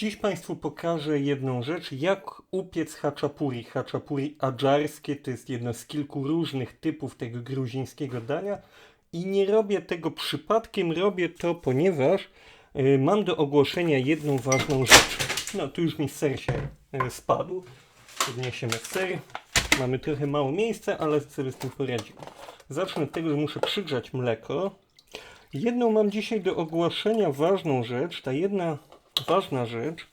Dziś Państwu pokażę jedną rzecz, jak upiec haczapuri. Haczapuri adżarskie to jest jedno z kilku różnych typów tego gruzińskiego dania i nie robię tego przypadkiem, robię to ponieważ y, mam do ogłoszenia jedną ważną rzecz. No tu już mi ser się y, spadł. Podniesiemy ser. Mamy trochę mało miejsca, ale sobie z tym poradzimy. Zacznę od tego, że muszę przygrzać mleko. Jedną mam dzisiaj do ogłoszenia ważną rzecz. Ta jedna ważna rzecz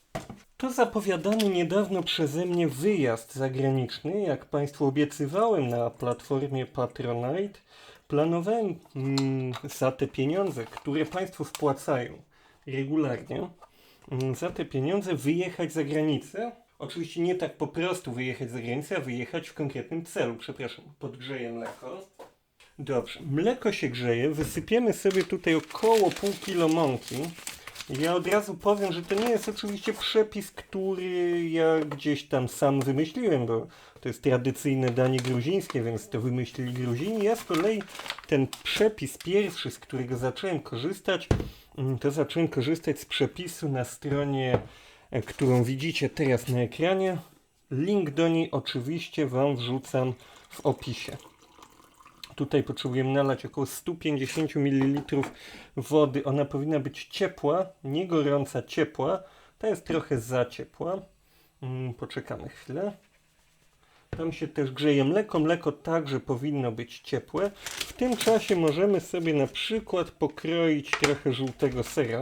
to zapowiadany niedawno przeze mnie wyjazd zagraniczny. Jak Państwu obiecywałem na platformie Patronite, planowałem mm, za te pieniądze, które Państwo wpłacają regularnie, mm, za te pieniądze wyjechać za granicę. Oczywiście nie tak po prostu wyjechać za granicę, a wyjechać w konkretnym celu. Przepraszam, podgrzeję mleko. Dobrze, mleko się grzeje, wysypiemy sobie tutaj około pół kilo mąki. Ja od razu powiem, że to nie jest oczywiście przepis, który ja gdzieś tam sam wymyśliłem, bo to jest tradycyjne danie gruzińskie, więc to wymyślili Gruzini. Ja z kolei ten przepis pierwszy, z którego zacząłem korzystać, mm, to zacząłem korzystać z przepisu na stronie, e, którą widzicie teraz na ekranie. Link do niej oczywiście Wam wrzucam w opisie. Tutaj potrzebujemy nalać około 150 ml wody. Ona powinna być ciepła, nie gorąca, ciepła. Ta jest trochę za ciepła. Mm, Poczekamy chwilę. Tam się też grzeje mleko. Mleko także powinno być ciepłe. W tym czasie możemy sobie na przykład pokroić trochę żółtego sera.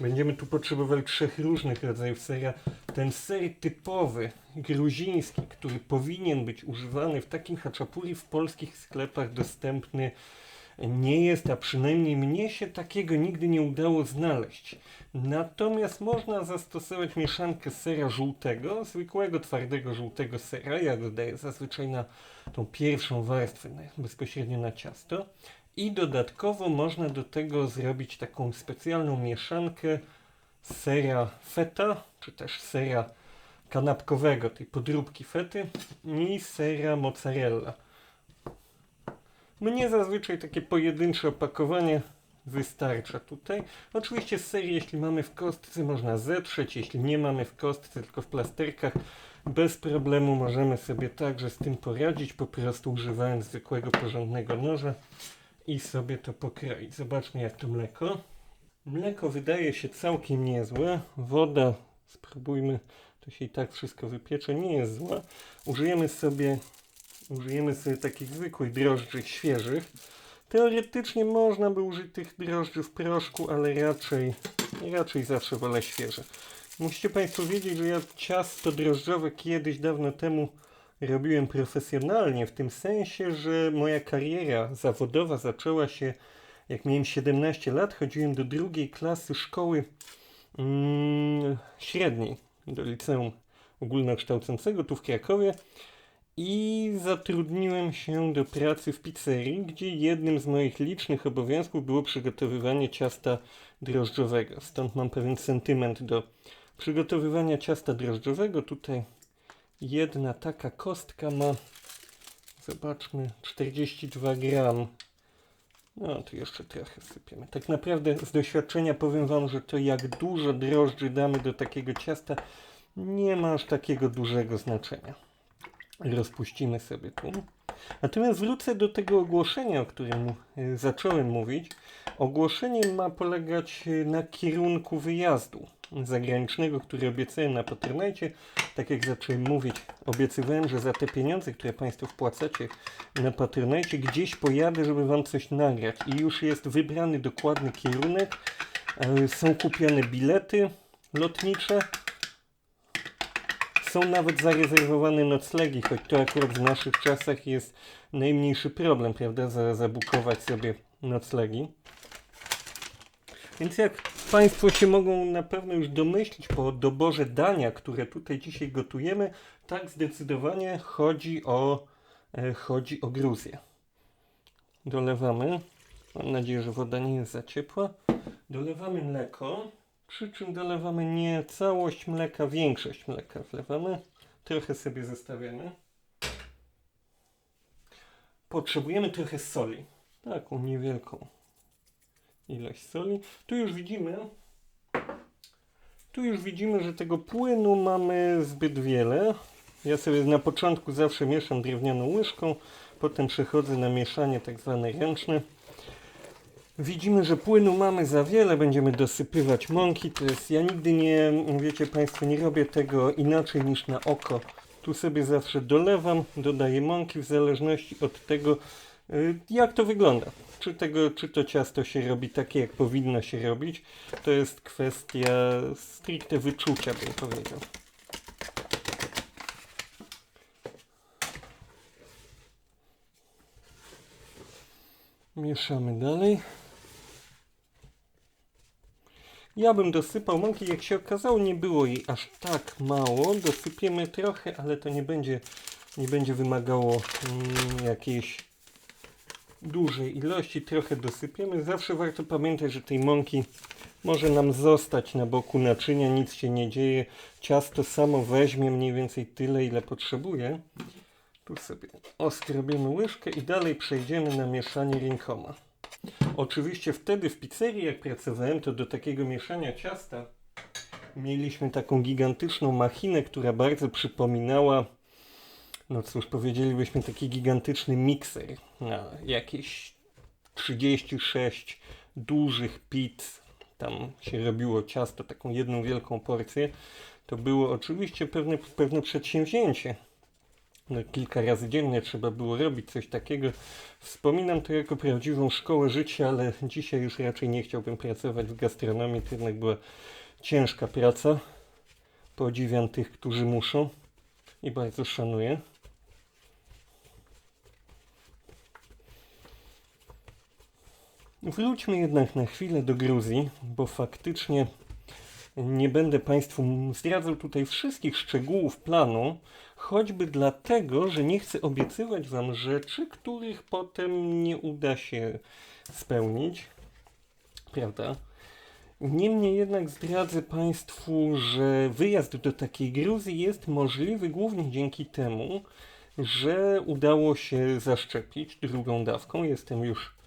Będziemy tu potrzebowali trzech różnych rodzajów sera. Ten ser typowy, gruziński, który powinien być używany w takim haczapuri w polskich sklepach dostępny nie jest, a przynajmniej mnie się takiego nigdy nie udało znaleźć. Natomiast można zastosować mieszankę sera żółtego, zwykłego twardego żółtego sera, ja go daję zazwyczaj na tą pierwszą warstwę, bezpośrednio na ciasto. I dodatkowo można do tego zrobić taką specjalną mieszankę sera feta, czy też sera kanapkowego, tej podróbki fety i sera mozzarella. Mnie zazwyczaj takie pojedyncze opakowanie wystarcza tutaj. Oczywiście ser, jeśli mamy w kostce, można zetrzeć, jeśli nie mamy w kostce, tylko w plasterkach, bez problemu możemy sobie także z tym poradzić, po prostu używając zwykłego, porządnego noża i sobie to pokroić. Zobaczmy jak to mleko. Mleko wydaje się całkiem niezłe. Woda, spróbujmy, to się i tak wszystko wypiecze, nie jest zła. Użyjemy sobie, użyjemy sobie takich zwykłych drożdży świeżych. Teoretycznie można by użyć tych drożdży w proszku, ale raczej, raczej zawsze wolę świeże. Musicie Państwo wiedzieć, że ja ciasto drożdżowe kiedyś dawno temu robiłem profesjonalnie, w tym sensie, że moja kariera zawodowa zaczęła się jak miałem 17 lat, chodziłem do drugiej klasy szkoły mm, średniej, do liceum ogólnokształcącego tu w Krakowie i zatrudniłem się do pracy w pizzerii, gdzie jednym z moich licznych obowiązków było przygotowywanie ciasta drożdżowego. Stąd mam pewien sentyment do przygotowywania ciasta drożdżowego. Tutaj jedna taka kostka ma, zobaczmy, 42 gram. No, tu jeszcze trochę sypiemy. Tak naprawdę z doświadczenia powiem Wam, że to jak dużo drożdży damy do takiego ciasta, nie ma aż takiego dużego znaczenia. Rozpuścimy sobie tu. Natomiast wrócę do tego ogłoszenia, o którym y, zacząłem mówić. Ogłoszenie ma polegać y, na kierunku wyjazdu zagranicznego, który obiecałem na Patronite. Tak jak zacząłem mówić, obiecywałem, że za te pieniądze, które Państwo wpłacacie na Patronite, gdzieś pojadę, żeby Wam coś nagrać. I już jest wybrany dokładny kierunek. E, Są kupione bilety lotnicze. Są nawet zarezerwowane noclegi, choć to akurat w naszych czasach jest najmniejszy problem, prawda? Za- Zabukować sobie noclegi. Więc jak Państwo się mogą na pewno już domyślić po doborze dania, które tutaj dzisiaj gotujemy, tak zdecydowanie chodzi o, e, chodzi o Gruzję. Dolewamy. Mam nadzieję, że woda nie jest za ciepła. Dolewamy mleko, przy czym dolewamy nie całość mleka, większość mleka wlewamy. Trochę sobie zostawiamy. Potrzebujemy trochę soli. Taką niewielką ilość soli. Tu już widzimy, tu już widzimy, że tego płynu mamy zbyt wiele. Ja sobie na początku zawsze mieszam drewnianą łyżką, potem przechodzę na mieszanie tak zwane ręczne. Widzimy, że płynu mamy za wiele, będziemy dosypywać mąki. To jest, ja nigdy nie, wiecie Państwo, nie robię tego inaczej niż na oko. Tu sobie zawsze dolewam, dodaję mąki w zależności od tego, jak to wygląda. Czy, tego, czy to ciasto się robi takie, jak powinno się robić. To jest kwestia stricte wyczucia, bym powiedział. Mieszamy dalej. Ja bym dosypał mąki, jak się okazało, nie było jej aż tak mało. Dosypiemy trochę, ale to nie będzie, nie będzie wymagało mm, jakiejś dużej ilości. Trochę dosypiemy. Zawsze warto pamiętać, że tej mąki może nam zostać na boku naczynia, nic się nie dzieje. Ciasto samo weźmie mniej więcej tyle, ile potrzebuje. Tu sobie oskrobiemy łyżkę i dalej przejdziemy na mieszanie rękoma. Oczywiście wtedy w pizzerii, jak pracowałem, to do takiego mieszania ciasta mieliśmy taką gigantyczną machinę, która bardzo przypominała, no cóż, powiedzielibyśmy taki gigantyczny mikser na jakieś 36 dużych pizz. Tam się robiło ciasto, taką jedną wielką porcję. To było oczywiście pewne, pewne przedsięwzięcie. No, kilka razy dziennie trzeba było robić coś takiego. Wspominam to jako prawdziwą szkołę życia, ale dzisiaj już raczej nie chciałbym pracować w gastronomii. To jednak była ciężka praca. Podziwiam tych, którzy muszą i bardzo szanuję. Wróćmy jednak na chwilę do Gruzji, bo faktycznie nie będę Państwu zdradzał tutaj wszystkich szczegółów planu, choćby dlatego, że nie chcę obiecywać Wam rzeczy, których potem nie uda się spełnić. Prawda? Niemniej jednak zdradzę Państwu, że wyjazd do takiej Gruzji jest możliwy głównie dzięki temu, że udało się zaszczepić drugą dawką. Jestem już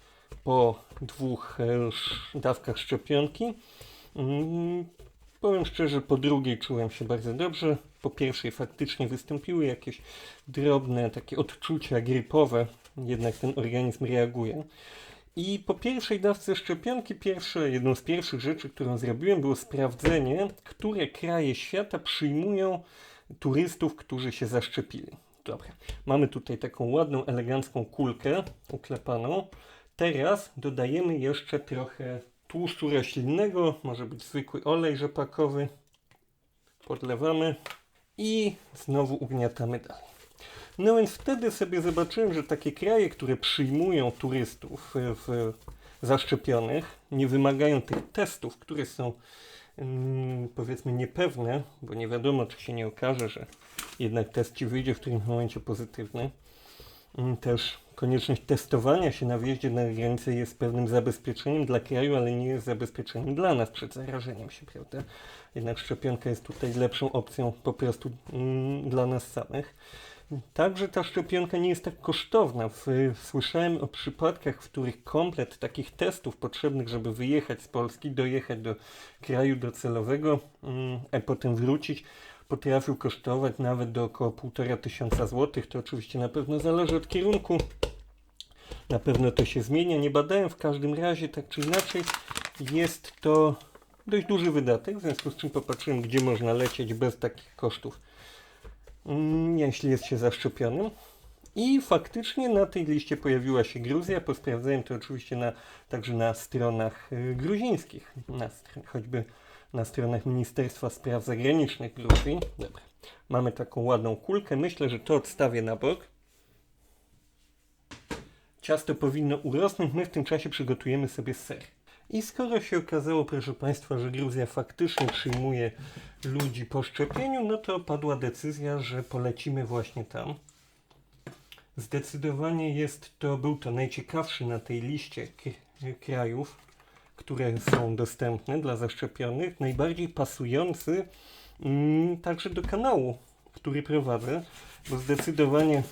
po dwóch e, dawkach szczepionki. Mm, Powiem szczerze, po drugiej czułem się bardzo dobrze. Po pierwszej faktycznie wystąpiły jakieś drobne takie odczucia grypowe, jednak ten organizm reaguje. I po pierwszej dawce szczepionki, pierwsze, jedną z pierwszych rzeczy, którą zrobiłem, było sprawdzenie, które kraje świata przyjmują turystów, którzy się zaszczepili. Dobra, mamy tutaj taką ładną, elegancką kulkę uklepaną. Teraz dodajemy jeszcze trochę tłuszczu roślinnego, może być zwykły olej rzepakowy. Podlewamy i znowu ugniatamy dalej. No więc wtedy sobie zobaczyłem, że takie kraje, które przyjmują turystów e, w zaszczepionych, nie wymagają tych testów, które są mm, powiedzmy niepewne, bo nie wiadomo, czy się nie okaże, że jednak test ci wyjdzie w którymś momencie pozytywny. Mm, Też konieczność testowania się na wjeździe na granicę jest pewnym zabezpieczeniem dla kraju, ale nie jest zabezpieczeniem dla nas przed zarażeniem się, prawda? Jednak szczepionka jest tutaj lepszą opcją po prostu mm, dla nas samych. Także ta szczepionka nie jest tak kosztowna. Słyszałem o przypadkach, w których komplet takich testów potrzebnych, żeby wyjechać z Polski, dojechać do kraju docelowego, mm, a potem wrócić, potrafił kosztować nawet do około 1,5 tysiąca złotych. To oczywiście na pewno zależy od kierunku. Na pewno to się zmienia. Nie badałem w każdym razie, tak czy inaczej, jest to dość duży wydatek, w związku z czym popatrzyłem, gdzie można lecieć bez takich kosztów, mm, jeśli jest się zaszczepionym. I faktycznie na tej liście pojawiła się Gruzja. Posprawdzałem to oczywiście na, także na stronach y, gruzińskich, na, choćby na stronach Ministerstwa Spraw Zagranicznych Gruzji. Dobra. Mamy taką ładną kulkę. Myślę, że to odstawię na bok. Ciasto powinno urosnąć, my w tym czasie przygotujemy sobie ser. I skoro się okazało, proszę Państwa, że Gruzja faktycznie przyjmuje ludzi po szczepieniu, no to padła decyzja, że polecimy właśnie tam. Zdecydowanie jest to, był to najciekawszy na tej liście krajów, które są dostępne dla zaszczepionych, najbardziej pasujący mm, także do kanału, który prowadzę, bo zdecydowanie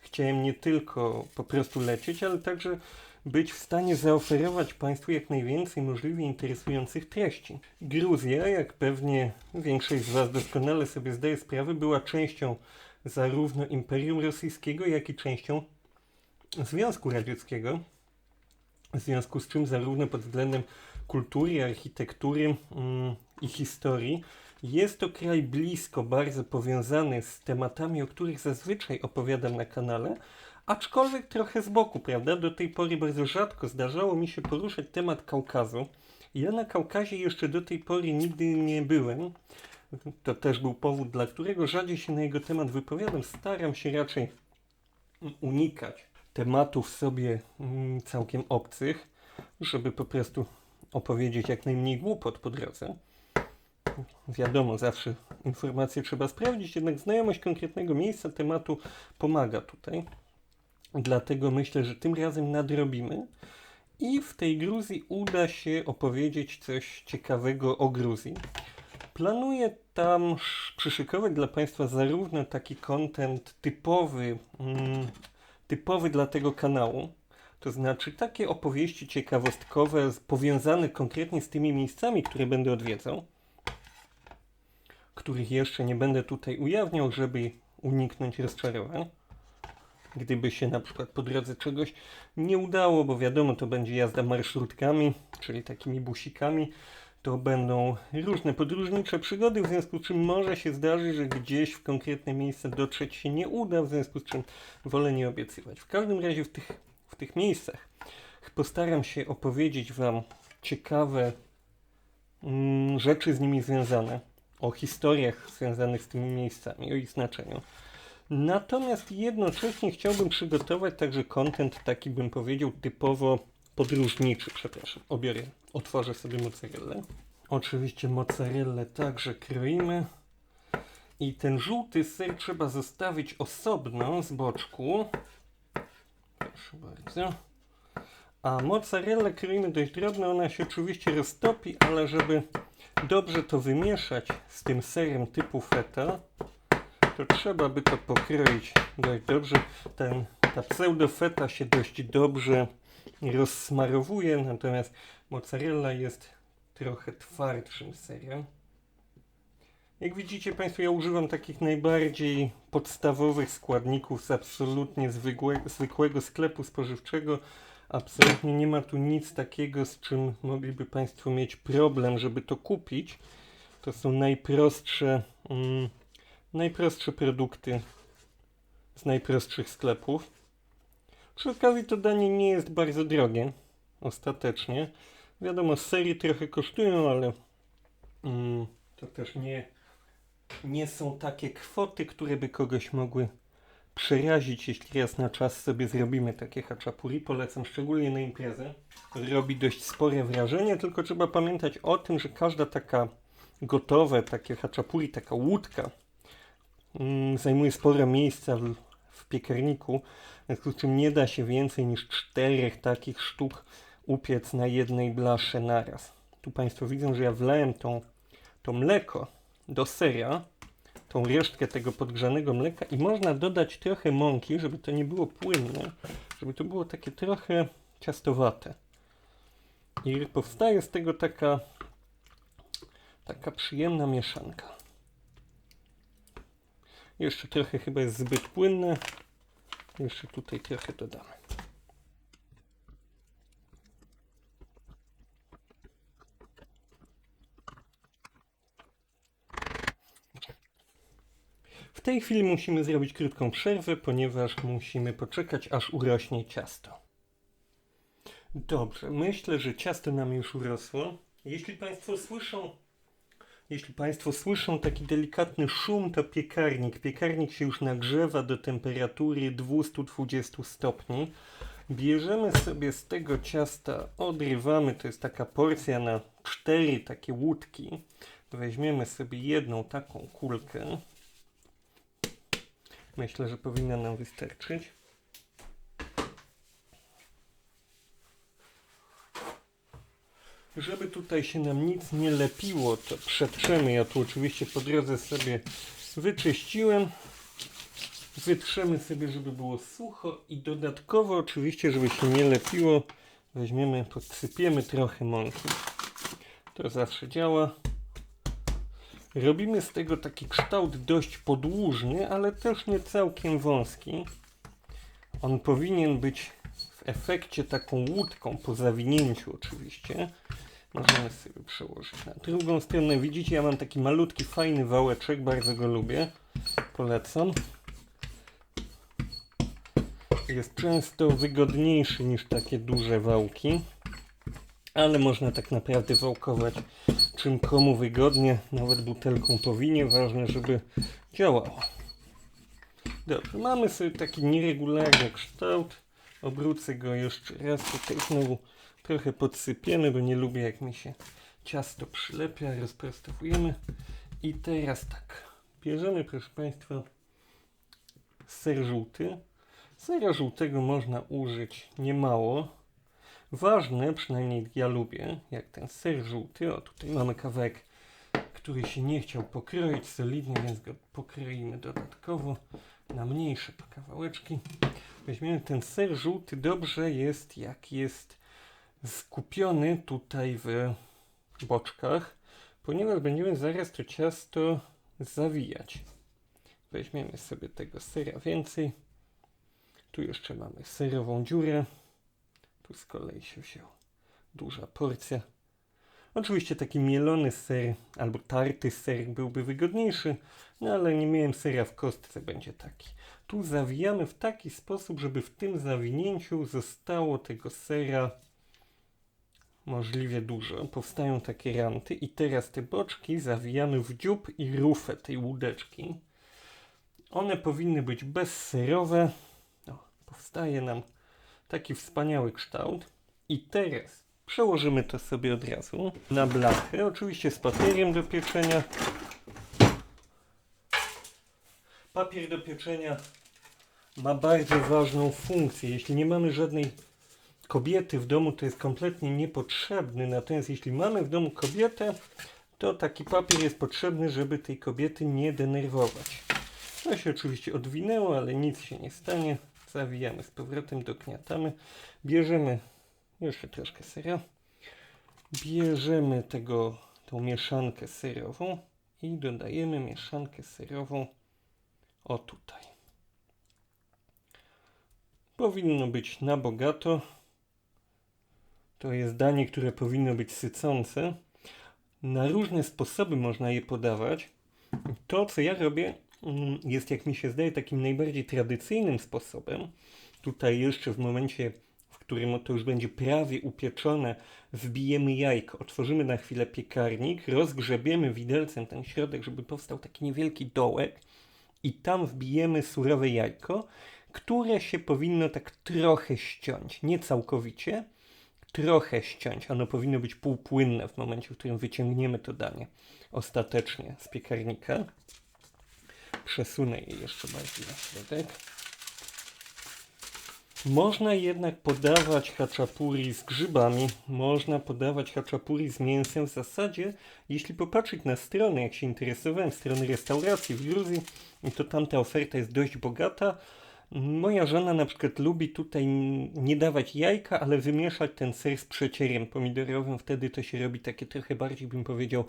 chciałem nie tylko po prostu lecieć, ale także być w stanie zaoferować Państwu jak najwięcej możliwie interesujących treści. Gruzja, jak pewnie większość z Was doskonale sobie zdaje sprawę, była częścią zarówno Imperium Rosyjskiego, jak i częścią Związku Radzieckiego. W związku z czym zarówno pod względem kultury, architektury mm, i historii jest to kraj blisko, bardzo powiązany z tematami, o których zazwyczaj opowiadam na kanale, aczkolwiek trochę z boku, prawda? Do tej pory bardzo rzadko zdarzało mi się poruszać temat Kaukazu. Ja na Kaukazie jeszcze do tej pory nigdy nie byłem. To też był powód, dla którego rzadziej się na jego temat wypowiadam. Staram się raczej unikać tematów sobie mm, całkiem obcych, żeby po prostu opowiedzieć jak najmniej głupot po drodze. Wiadomo, zawsze informacje trzeba sprawdzić, jednak znajomość konkretnego miejsca, tematu pomaga tutaj. Dlatego myślę, że tym razem nadrobimy i w tej Gruzji uda się opowiedzieć coś ciekawego o Gruzji. Planuję tam sz- przyszykować dla Państwa zarówno taki content typowy, mm, typowy dla tego kanału, to znaczy takie opowieści ciekawostkowe, powiązane konkretnie z tymi miejscami, które będę odwiedzał, których jeszcze nie będę tutaj ujawniał, żeby uniknąć rozczarowań. Gdyby się na przykład po drodze czegoś nie udało, bo wiadomo, to będzie jazda marszrutkami, czyli takimi busikami, to będą różne podróżnicze przygody, w związku z czym może się zdarzyć, że gdzieś w konkretne miejsce dotrzeć się nie uda, w związku z czym wolę nie obiecywać. W każdym razie w tych, w tych miejscach postaram się opowiedzieć Wam ciekawe mm, rzeczy z nimi związane, o historiach związanych z tymi miejscami, o ich znaczeniu. Natomiast jednocześnie chciałbym przygotować także content taki, bym powiedział, typowo podróżniczy. Przepraszam, obiorę, otworzę sobie mozzarellę. Oczywiście mozzarellę także kroimy. I ten żółty ser trzeba zostawić osobno z boczku. Proszę bardzo. A mozzarellę kroimy dość drobno, ona się oczywiście roztopi, ale żeby dobrze to wymieszać z tym serem typu feta, to trzeba by to pokroić dość dobrze. Ten, ta pseudofeta się dość dobrze rozsmarowuje, natomiast mozzarella jest trochę twardszym serem. Jak widzicie Państwo, ja używam takich najbardziej podstawowych składników z absolutnie zwykłe, zwykłego sklepu spożywczego. Absolutnie nie ma tu nic takiego, z czym mogliby Państwo mieć problem, żeby to kupić. To są najprostsze, mm, najprostsze produkty z najprostszych sklepów. Przy okazji to danie nie jest bardzo drogie, ostatecznie. Wiadomo, serii trochę kosztują, ale mm, to też nie, nie są takie kwoty, które by kogoś mogły przerazić, jeśli raz na czas sobie zrobimy takie haczapuri. Polecam szczególnie na imprezę. Robi dość spore wrażenie, tylko trzeba pamiętać o tym, że każda taka gotowe, takie haczapuri, taka łódka mm, zajmuje sporo miejsca w, piekarniku, w związku z czym nie da się więcej niż czterech takich sztuk upiec na jednej blasze naraz. Tu Państwo widzą, że ja wlałem tą, to mleko do sera, tą resztkę tego podgrzanego mleka i można dodać trochę mąki, żeby to nie było płynne, żeby to było takie trochę ciastowate. I powstaje z tego taka taka przyjemna mieszanka. Jeszcze trochę chyba jest zbyt płynne. Jeszcze tutaj trochę dodamy. W tej chwili musimy zrobić krótką przerwę, ponieważ musimy poczekać, aż urośnie ciasto. Dobrze, myślę, że ciasto nam już urosło. Jeśli Państwo słyszą jeśli Państwo słyszą taki delikatny szum, to piekarnik. Piekarnik się już nagrzewa do temperatury 220 stopni. Bierzemy sobie z tego ciasta, odrywamy, to jest taka porcja na cztery takie łódki. Weźmiemy sobie jedną taką kulkę. Myślę, że powinna nam wystarczyć. Żeby tutaj się nam nic nie lepiło, to przetrzemy. Ja tu oczywiście po drodze sobie wyczyściłem. Wytrzemy sobie, żeby było sucho i dodatkowo oczywiście, żeby się nie lepiło, weźmiemy, podsypiemy trochę mąki. To zawsze działa. Robimy z tego taki kształt dość podłużny, ale też nie całkiem wąski. On powinien być efekcie taką łódką, po zawinięciu oczywiście. Możemy sobie przełożyć na drugą stronę. Widzicie, ja mam taki malutki, fajny wałeczek, bardzo go lubię. Polecam. Jest często wygodniejszy niż takie duże wałki. Ale można tak naprawdę wałkować czym komu wygodnie, nawet butelką po winie. Ważne, żeby działało. Dobrze, mamy sobie taki nieregularny kształt. Obrócę go jeszcze raz. Tutaj znowu trochę podsypiemy, bo nie lubię jak mi się ciasto przylepia. Rozprostowujemy. I teraz tak. Bierzemy, proszę Państwa, ser żółty. Sera żółtego można użyć niemało. Ważne, przynajmniej ja lubię, jak ten ser żółty. O, tutaj mamy kawałek, który się nie chciał pokroić solidnie, więc go pokroimy dodatkowo na mniejsze kawałeczki. Weźmiemy ten ser żółty. Dobrze jest, jak jest skupiony tutaj w boczkach, ponieważ będziemy zaraz to ciasto zawijać. Weźmiemy sobie tego sera więcej. Tu jeszcze mamy serową dziurę. Tu z kolei się wziął duża porcja. Oczywiście taki mielony ser albo tarty ser byłby wygodniejszy, no ale nie miałem sera w kostce, będzie taki. Tu zawijamy w taki sposób, żeby w tym zawinięciu zostało tego sera możliwie dużo. Powstają takie ranty i teraz te boczki zawijamy w dziób i rufę tej łódeczki. One powinny być bezserowe. O, powstaje nam taki wspaniały kształt. I teraz przełożymy to sobie od razu na blachę, oczywiście z papierem do pieczenia. Papier do pieczenia ma bardzo ważną funkcję. Jeśli nie mamy żadnej kobiety w domu, to jest kompletnie niepotrzebny. Natomiast jeśli mamy w domu kobietę, to taki papier jest potrzebny, żeby tej kobiety nie denerwować. To się oczywiście odwinęło, ale nic się nie stanie. Zawijamy z powrotem, dokniatamy. Bierzemy jeszcze troszkę sera. Bierzemy tego, tą mieszankę serową i dodajemy mieszankę serową o tutaj. Powinno być na bogato. To jest danie, które powinno być sycące. Na różne sposoby można je podawać. To, co ja robię, mm, jest, jak mi się zdaje, takim najbardziej tradycyjnym sposobem. Tutaj jeszcze w momencie, którym to już będzie prawie upieczone, wbijemy jajko, otworzymy na chwilę piekarnik, rozgrzebiemy widelcem ten środek, żeby powstał taki niewielki dołek i tam wbijemy surowe jajko, które się powinno tak trochę ściąć, nie całkowicie, trochę ściąć. Ono powinno być półpłynne w momencie, w którym wyciągniemy to danie ostatecznie z piekarnika. Przesunę je jeszcze bardziej na środek. Można jednak podawać haczapuri z grzybami, można podawać haczapuri z mięsem. W zasadzie, jeśli popatrzeć na stronę, jak się interesowałem, strony restauracji w Gruzji, to tamta oferta jest dość bogata. Moja żona na przykład lubi tutaj nie dawać jajka, ale wymieszać ten ser z przecierem pomidorowym. Wtedy to się robi takie trochę bardziej, bym powiedział,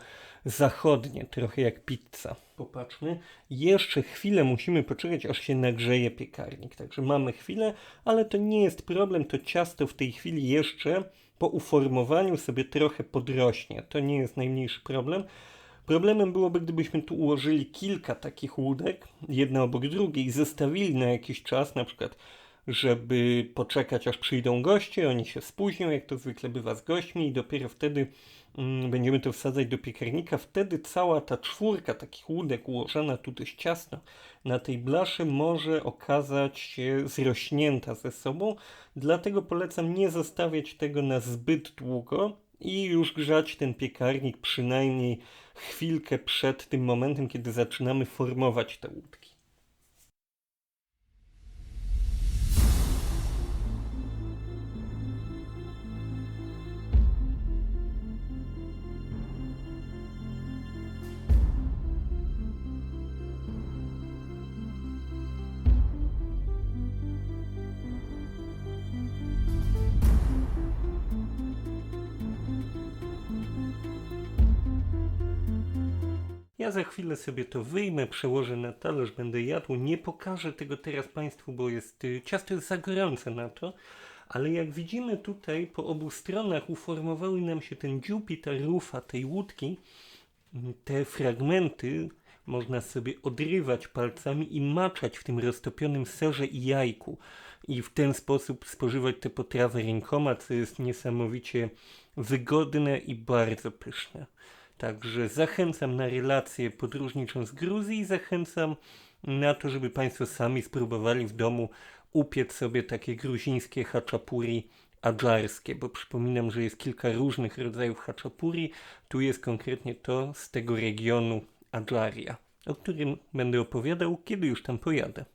zachodnie, trochę jak pizza. Popatrzmy. Jeszcze chwilę musimy poczekać, aż się nagrzeje piekarnik. Także mamy chwilę, ale to nie jest problem. To ciasto w tej chwili jeszcze po uformowaniu sobie trochę podrośnie. To nie jest najmniejszy problem. Problemem byłoby, gdybyśmy tu ułożyli kilka takich łódek, jedna obok drugiej, i zostawili na jakiś czas, na przykład, żeby poczekać, aż przyjdą goście, oni się spóźnią, jak to zwykle bywa z gośćmi, i dopiero wtedy mm, będziemy to wsadzać do piekarnika. Wtedy cała ta czwórka takich łódek ułożona tu dość ciasno na tej blaszy może okazać się zrośnięta ze sobą, dlatego polecam nie zostawiać tego na zbyt długo i już grzać ten piekarnik przynajmniej chwilkę przed tym momentem, kiedy zaczynamy formować te łódki. Ja za chwilę sobie to wyjmę, przełożę na talerz, będę jadł. Nie pokażę tego teraz Państwu, bo jest, y, ciasto jest za gorące na to. Ale jak widzimy tutaj, po obu stronach uformowały nam się ten dziób i ta rufa tej łódki. Te fragmenty można sobie odrywać palcami i maczać w tym roztopionym serze i jajku. I w ten sposób spożywać te potrawy rękoma, co jest niesamowicie wygodne i bardzo pyszne. Także zachęcam na relację podróżniczą z Gruzji zachęcam na to, żeby Państwo sami spróbowali w domu upiec sobie takie gruzińskie haczapuri adżarskie, bo przypominam, że jest kilka różnych rodzajów haczapuri. Tu jest konkretnie to z tego regionu Adżaria, o którym będę opowiadał, kiedy już tam pojadę.